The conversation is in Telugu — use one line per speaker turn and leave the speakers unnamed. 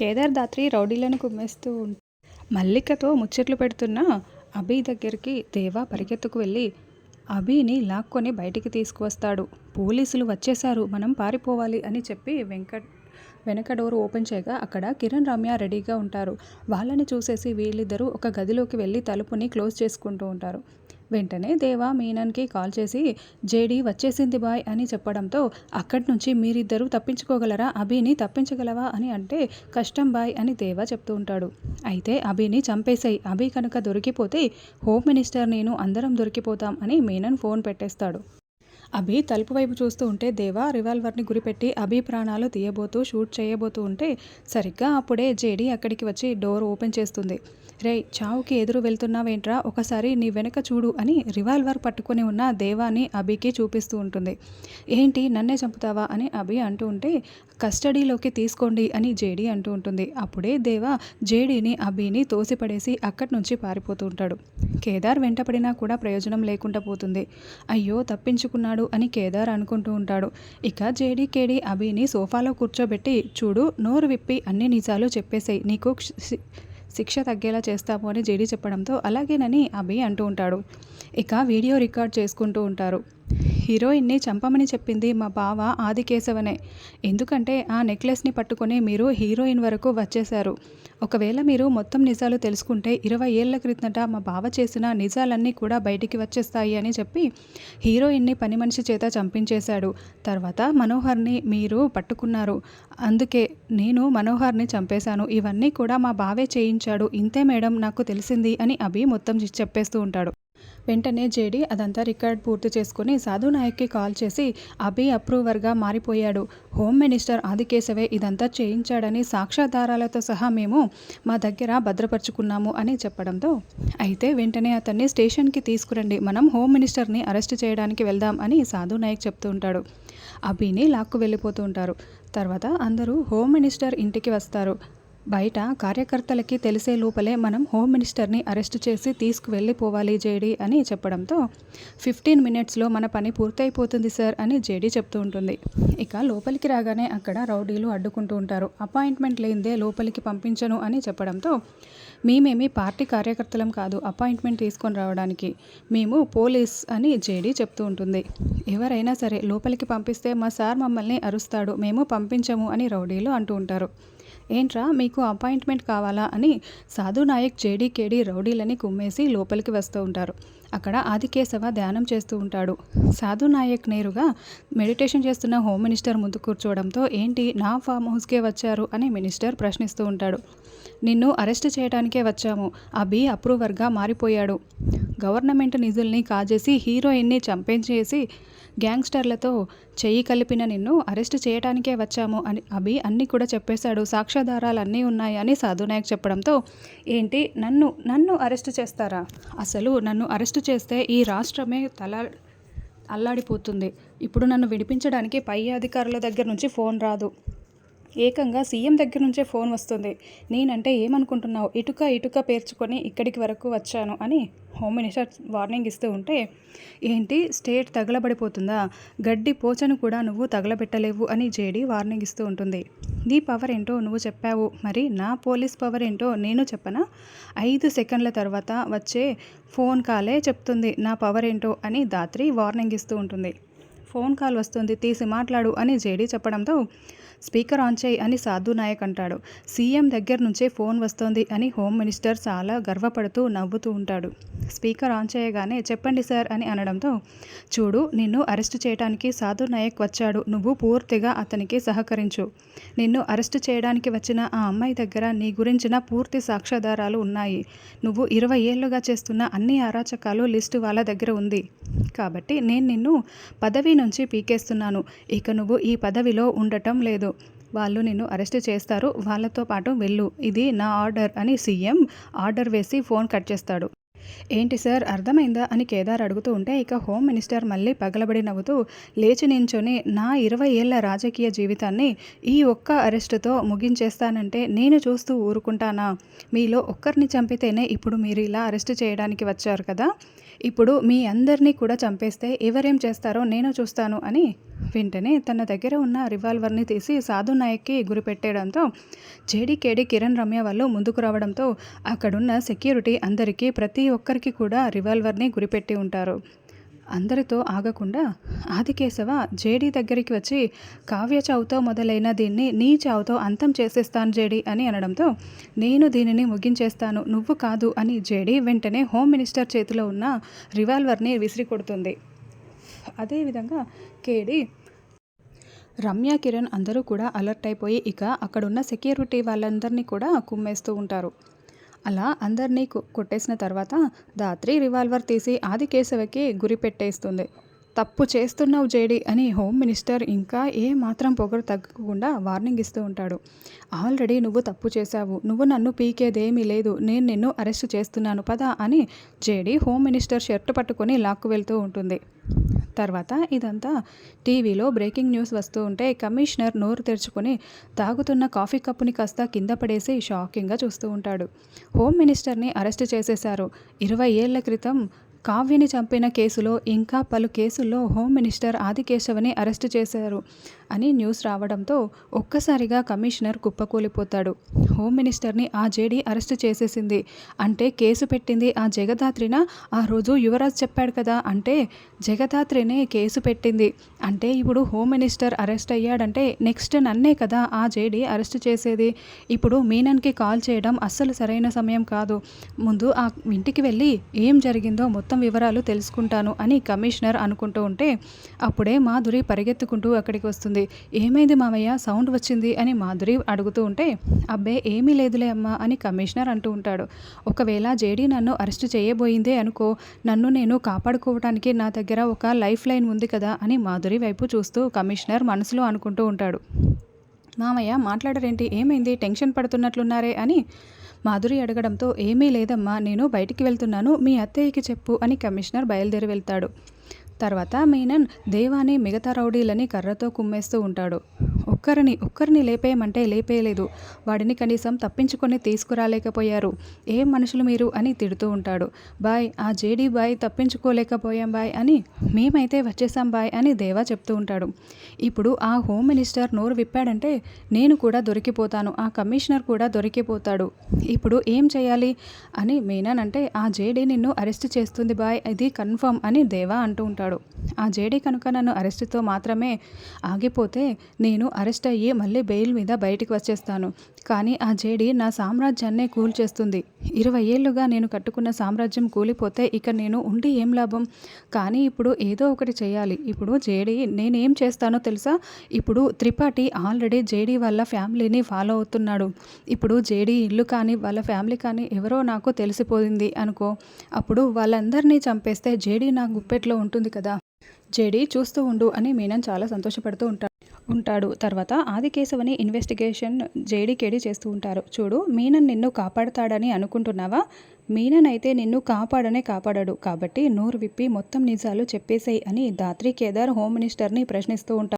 కేదార్దాత్రి రౌడీలను కుమ్మేస్తూ మల్లికతో ముచ్చట్లు పెడుతున్న అభి దగ్గరికి దేవా పరిగెత్తుకు వెళ్ళి అభిని లాక్కొని బయటికి తీసుకువస్తాడు. పోలీసులు వచ్చేశారు మనం పారిపోవాలి అని చెప్పి వెంకట్ వెనక డోర్ ఓపెన్ చేయగా అక్కడ కిరణ్ రమ్య రెడీగా ఉంటారు. వాళ్ళని చూసేసి వీళ్ళిద్దరూ ఒక గదిలోకి వెళ్ళి తలుపుని క్లోజ్ చేసుకుంటూ ఉంటారు. వెంటనే దేవా మీనన్కి కాల్ చేసి జేడీ వచ్చేసింది బాయ్ అని చెప్పడంతో అక్కడి నుంచి మీరిద్దరూ తప్పించుకోగలరా? అభిని తప్పించగలవా? అని అంటే కష్టం బాయ్ అని దేవా చెప్తూ ఉంటాడు. అయితే అభిని చంపేశాయి అభి కనుక దొరికిపోతే హోమ్ మినిస్టర్ నేను అందరం దొరికిపోతాం అని మీనన్ ఫోన్ పెట్టేస్తాడు. అభి తలుపు వైపు చూస్తూ ఉంటే దేవా రివాల్వర్ని గురిపెట్టి అభి ప్రాణాలు తీయబోతూ షూట్ చేయబోతూ ఉంటే సరిగ్గా అప్పుడే జేడీ అక్కడికి వచ్చి డోర్ ఓపెన్ చేస్తుంది. రే చావుకి ఎదురు వెళ్తున్నావేంట్రా? ఒకసారి నీ వెనక చూడు అని రివాల్వర్ పట్టుకుని ఉన్న దేవాని అభికి చూపిస్తూ ఉంటుంది. ఏంటి నన్నే చంపుతావా అని అభి అంటూ ఉంటే కస్టడీలోకి తీసుకోండి అని జేడీ అంటూ ఉంటుంది. అప్పుడే దేవా జేడీని అభిని తోసిపడేసి అక్కడి నుంచి పారిపోతూ ఉంటాడు. కేదార్ వెంటపడినా కూడా ప్రయోజనం లేకుండా పోతుంది. అయ్యో తప్పించుకున్నాడు. అని కేదార్ అనుకుంటూ ఉంటాడు. ఇక జేడీకేడీ అభిని సోఫాలో కూర్చోబెట్టి చూడు నోరు విప్పి అన్ని నిజాలు చెప్పేసాయి నీకు శిక్ష తగ్గేలా చేస్తాము అని జేడీ చెప్పడంతో అలాగేనని అభి అంటూ ఉంటాడు. ఇక వీడియో రికార్డ్ చేసుకుంటూ ఉంటారు. హీరోయిన్ని చంపమని చెప్పింది మా బావ ఆదికేశవనే. ఎందుకంటే ఆ నెక్లెస్ని పట్టుకొని మీరు హీరోయిన్ వరకు వచ్చేశారు. ఒకవేళ మీరు మొత్తం నిజాలు తెలుసుకుంటే ఇరవై ఏళ్ళ క్రితట మా బావ చేసిన నిజాలన్నీ కూడా బయటికి వచ్చేస్తాయి అని చెప్పి హీరోయిన్ని పని మనిషి చేత చంపించేశాడు. తర్వాత మనోహర్ని మీరు పట్టుకున్నారు. అందుకే నేను మనోహర్ని చంపేశాను. ఇవన్నీ కూడా మా బావే చేయించాడు. ఇంతే మేడం నాకు తెలిసింది అని అభి మొత్తం చెప్పేస్తూ ఉంటాడు. వెంటనే జేడి అదంతా రికార్డ్ పూర్తి చేసుకుని సాధు నాయక్కి కాల్ చేసి అభి అప్రూవర్గా మారిపోయాడు. హోమ్ మినిస్టర్ ఆదికేశవే ఇదంతా చేయించాడని సాక్ష్యాధారాలతో సహా మేము మా దగ్గర భద్రపరుచుకున్నాము అని చెప్పడంతో అయితే వెంటనే అతన్ని స్టేషన్కి తీసుకురండి. మనం హోమ్ మినిస్టర్ని అరెస్ట్ చేయడానికి వెళ్దాం అని సాధు నాయక్ చెప్తూ ఉంటాడు. అభిని లాక్కు వెళ్ళిపోతూ ఉంటారు. తర్వాత అందరూ హోమ్ మినిస్టర్ ఇంటికి వస్తారు. బయట కార్యకర్తలకి తెలిసే లోపలే మనం హోమ్ మినిస్టర్ని అరెస్ట్ చేసి తీసుకువెళ్ళిపోవాలి జేడీ అని చెప్పడంతో ఫిఫ్టీన్ మినిట్స్లో మన పని పూర్తయిపోతుంది సార్ అని జేడీ చెప్తూ ఉంటుంది. ఇక లోపలికి రాగానే అక్కడ రౌడీలు అడ్డుకుంటూ ఉంటారు. అపాయింట్మెంట్ లేనిదే లోపలికి పంపించను అని చెప్పడంతో మేమేమి పార్టీ కార్యకర్తలం కాదు అపాయింట్మెంట్ తీసుకొని రావడానికి. మేము పోలీస్ అని జేడీ చెప్తూ ఉంటుంది. ఎవరైనా సరే లోపలికి పంపిస్తే మా సార్ మమ్మల్ని అరుస్తాడు మేము పంపించము అని రౌడీలు అంటూ ఉంటారు. ఏంట్రా మీకు అపాయింట్మెంట్ కావాలా అని సాధు నాయక్ జేడీ కేడీ రౌడీలని కుమ్మేసి లోపలికి వస్తూ ఉంటారు. అక్కడ ఆదికేశవ ధ్యానం చేస్తూ ఉంటాడు. సాధు నాయక్ నేరుగా మెడిటేషన్ చేస్తున్న హోమ్ మినిస్టర్ ముందు కూర్చోవడంతో ఏంటి నా ఫామ్ హౌస్కే వచ్చారు? అని మినిస్టర్ ప్రశ్నిస్తూ ఉంటాడు. నిన్ను అరెస్ట్ చేయడానికే వచ్చాము. అభి అప్రూవర్గా మారిపోయాడు. గవర్నమెంట్ నిధుల్ని కాజేసి హీరోయిన్ని చంపించేసి గ్యాంగ్స్టర్లతో చెయ్యి కలిపిన నిన్ను అరెస్ట్ చేయడానికే వచ్చాము అని అభి అన్నీ కూడా చెప్పేశాడు. సాక్ష్యాధారాలు అన్నీ ఉన్నాయని సాధునాయక్ చెప్పడంతో ఏంటి నన్ను నన్ను అరెస్ట్ చేస్తారా? అసలు నన్ను అరెస్ట్ చేస్తే ఈ రాష్ట్రమే తల అల్లాడిపోతుంది. ఇప్పుడు నన్ను విడిపించడానికి పై అధికారుల దగ్గర నుంచి ఫోన్ రాదు. ఏకంగా సీఎం దగ్గర నుంచే ఫోన్ వస్తుంది. నేనంటే ఏమనుకుంటున్నావు? ఇటుక ఇటుక పేర్చుకొని ఇక్కడికి వరకు వచ్చాను అని హోమ్ మినిస్టర్ వార్నింగ్ ఇస్తూ ఉంటే ఏంటి? స్టేట్ తగలబడిపోతుందా? గడ్డి పోచను కూడా నువ్వు తగలబెట్టలేవు అని జేడీ వార్నింగ్ ఇస్తూ ఉంటుంది. నీ పవర్ ఏంటో నువ్వు చెప్పావు. మరి నా పోలీస్ పవర్ ఏంటో నేను చెప్పనా? ఐదు సెకండ్ల తర్వాత వచ్చే ఫోన్ కాలే చెప్తుంది నా పవర్ ఏంటో అని దాత్రి వార్నింగ్ ఇస్తూ ఉంటుంది. ఫోన్ కాల్ వస్తుంది తీసి మాట్లాడు అని జేడీ చెప్పడంతో స్పీకర్ ఆన్ చేయి అని సాధు నాయక్ అంటాడు. సీఎం దగ్గర నుంచే ఫోన్ వస్తోంది అని హోమ్ మినిస్టర్ చాలా గర్వపడుతూ నవ్వుతూ ఉంటాడు. స్పీకర్ ఆన్ చేయగానే చెప్పండి సార్ అని అనడంతో చూడు నిన్ను అరెస్ట్ చేయడానికి సాధు నాయక్ వచ్చాడు. నువ్వు పూర్తిగా అతనికి సహకరించు. నిన్ను అరెస్ట్ చేయడానికి వచ్చిన ఆ అమ్మాయి దగ్గర నీ గురించిన పూర్తి సాక్ష్యాధారాలు ఉన్నాయి. నువ్వు ఇరవై ఏళ్ళుగా చేస్తున్న అన్ని అరాచకాలు లిస్టు వాళ్ళ దగ్గర ఉంది. కాబట్టి నేను నిన్ను పదవి నుంచి పీకేస్తున్నాను. ఇక నువ్వు ఈ పదవిలో ఉండటం లేదు. వాళ్ళు నిన్ను అరెస్ట్ చేస్తారు. వాళ్ళతో పాటు వెళ్ళు. ఇది నా ఆర్డర్ అని సీఎం ఆర్డర్ వేసి ఫోన్ కట్ చేస్తాడు. ఏంటి సార్ అర్థమైందా అని కేదార్ అడుగుతూ ఉంటే ఇక హోమ్ మినిస్టర్ మళ్ళీ పగలబడి నవ్వుతూ లేచి నించొని నా ఇరవై ఏళ్ళ రాజకీయ జీవితాన్ని ఈ ఒక్క అరెస్టుతో ముగించేస్తానంటే నేను చూస్తూ ఊరుకుంటానా? మీలో ఒక్కరిని చంపితేనే ఇప్పుడు మీరు ఇలా అరెస్ట్ చేయడానికి వచ్చారు కదా? ఇప్పుడు మీ అందరినీ కూడా చంపేస్తే ఎవరేం చేస్తారో నేను చూస్తాను అని వెంటనే తన దగ్గర ఉన్న రివాల్వర్ని తీసి సాధు నాయక్కి గురిపెట్టేయడంతో జేడీకేడి కిరణ్ రమ్య వాళ్ళు ముందుకు రావడంతో అక్కడున్న సెక్యూరిటీ అందరికీ ప్రతి ఒక్కరికి కూడా రివాల్వర్ని గురిపెట్టి ఉంటారు. అందరితో ఆగకుండా ఆదికేశవ జేడీ దగ్గరికి వచ్చి కావ్య చావుతో మొదలైన దీన్ని నీ చావుతో అంతం చేసేస్తాను జేడీ అని అనడంతో నేను దీనిని ముగించేస్తాను నువ్వు కాదు అని జేడీ వెంటనే హోమ్ మినిస్టర్ చేతిలో ఉన్న రివాల్వర్ని విసిరి కొడుతుంది అదేవిధంగా కేడీ రమ్య కిరణ్ అందరూ కూడా అలర్ట్ అయిపోయి ఇక అక్కడున్న సెక్యూరిటీ వాళ్ళందరినీ కూడా కుమ్మేస్తూ ఉంటారు. అలా అందరినీ కొట్టేసిన తర్వాత దాత్రి రివాల్వర్ తీసి ఆదికేశవకి గురి పెట్టేస్తుంది. తప్పు చేస్తున్నావు జేడి అని హోమ్ మినిస్టర్ ఇంకా ఏ మాత్రం పొగరు తగ్గకుండా వార్నింగ్ ఇస్తూ ఉంటాడు. ఆల్రెడీ నువ్వు తప్పు చేశావు. నువ్వు నన్ను పీకేదేమీ లేదు. నేను నిన్ను అరెస్ట్ చేస్తున్నాను పదా అని జేడి హోమ్ మినిస్టర్ షర్ట్ పట్టుకొని లాక్కు వెళ్తూ ఉంటుంది. తర్వాత ఇదంతా టీవీలో బ్రేకింగ్ న్యూస్ వస్తూ ఉంటే కమిషనర్ నోరు తెరుచుకొని తాగుతున్న కాఫీ కప్పుని కాస్త కింద పడేసి షాకింగ్గా చూస్తూ ఉంటాడు. హోమ్ మినిస్టర్ని అరెస్ట్ చేసేశారు. ఇరవై ఏళ్ళ క్రితం కావ్యని చంపిన కేసులో ఇంకా పలు కేసుల్లో హోమ్ మినిస్టర్ ఆదికేశవని అరెస్టు చేశారు. అని న్యూస్ రావడంతో ఒక్కసారిగా కమిషనర్ కుప్పకూలిపోతాడు. హోమ్ మినిస్టర్ని ఆ జేడీ అరెస్ట్ చేసేసింది. అంటే కేసు పెట్టింది ఆ జగదాత్రిన? ఆ రోజు యువరాజ్ చెప్పాడు కదా అంటే జగదాత్రినే కేసు పెట్టింది. అంటే ఇప్పుడు హోమ్ మినిస్టర్ అరెస్ట్ అయ్యాడంటే నెక్స్ట్ నన్నే కదా ఆ జేడీ అరెస్ట్ చేసేది. ఇప్పుడు మీనన్కి కాల్ చేయడం అస్సలు సరైన సమయం కాదు. ముందు ఆ ఇంటికి వెళ్ళి ఏం జరిగిందో మొత్తం మొత్తం వివరాలు తెలుసుకుంటాను అని కమిషనర్ అనుకుంటూ ఉంటే అప్పుడే మాధురి పరిగెత్తుకుంటూ అక్కడికి వస్తుంది. ఏమైంది మామయ్య? సౌండ్ వచ్చింది అని మాధురి అడుగుతూ ఉంటే అబ్బే ఏమీ లేదులే అమ్మా అని కమిషనర్ అంటూ ఉంటాడు. ఒకవేళ జేడీ నన్ను అరెస్ట్ చేయబోయిందే అనుకో నన్ను నేను కాపాడుకోవడానికి నా దగ్గర ఒక లైఫ్ లైన్ ఉంది కదా అని మాధురి వైపు చూస్తూ కమిషనర్ మనసులో అనుకుంటూ ఉంటాడు. మామయ్య మాట్లాడరేంటి? ఏమైంది? టెన్షన్ పడుతున్నట్లున్నారే అని మాధురి అడగడంతో ఏమీ లేదమ్మా నేను బయటికి వెళ్తున్నాను మీ అత్తయ్యకి చెప్పు అని కమిషనర్ బయలుదేరి వెళ్తాడు. తర్వాత మీనన్ దేవాని మిగతా రౌడీలని కర్రతో కుమ్మేస్తూ ఉంటాడు. ఒక్కరిని ఒక్కరిని లేపేయమంటే లేపేయలేదు. వాడిని కనీసం తప్పించుకొని తీసుకురాలేకపోయారు. ఏం మనుషులు మీరు? అని తిడుతూ ఉంటాడు. బాయ్ ఆ జేడీ బాయ్ తప్పించుకోలేకపోయాం బాయ్ అని మేమైతే వచ్చేసాం బాయ్ అని దేవా చెప్తూ ఉంటాడు. ఇప్పుడు ఆ హోమ్ మినిస్టర్ నోరు విప్పాడంటే నేను కూడా దొరికిపోతాను ఆ కమిషనర్ కూడా దొరికిపోతాడు. ఇప్పుడు ఏం చేయాలి? అని మీనన్ అంటే ఆ జేడీ నిన్ను అరెస్ట్ చేస్తుంది బాయ్ ఇది కన్ఫర్మ్ అని దేవా అంటూ ఉంటాడు. ఆ జేడీ కనుక నన్ను అరెస్ట్తో మాత్రమే ఆగిపోతే నేను అరెస్ట్ అయ్యి మళ్ళీ బెయిల్ మీద బయటికి వచ్చేస్తాను. కానీ ఆ జేడీ నా సామ్రాజ్యాన్నే కూల్చేస్తుంది. ఇరవై ఏళ్ళుగా నేను కట్టుకున్న సామ్రాజ్యం కూలిపోతే ఇక నేను ఉండి ఏం లాభం? కానీ ఇప్పుడు ఏదో ఒకటి చేయాలి. ఇప్పుడు జేడీ నేనేం చేస్తానో తెలుసా? ఇప్పుడు త్రిపాఠి ఆల్రెడీ జేడీ వాళ్ళ ఫ్యామిలీని ఫాలో అవుతున్నాడు. ఇప్పుడు జేడీ ఇల్లు కానీ వాళ్ళ ఫ్యామిలీ కానీ ఎవరో నాకు తెలిసిపోయింది అనుకో. అప్పుడు వాళ్ళందరినీ చంపేస్తే జేడీ నా గుప్పెట్లో ఉంటుంది కదా? జేడీ చూస్తూ ఉండు అని మీనన్ చాలా సంతోషపడుతూ ఉంటాడు. ఉంటాడు. తర్వాత ఆదికేశవని ఇన్వెస్టిగేషన్ జేడీకేడి చేస్తూ ఉంటారు. చూడు మీనన్ నిన్ను కాపాడతాడని అనుకుంటున్నావా? మీనన్ అయితే నిన్ను కాపాడనే కాపాడాడు. కాబట్టి నోరు విప్పి మొత్తం నిజాలు చెప్పేసేయి అని దాత్రి కేదార్ హోమ్ మినిస్టర్ని ప్రశ్నిస్తూ ఉంటారు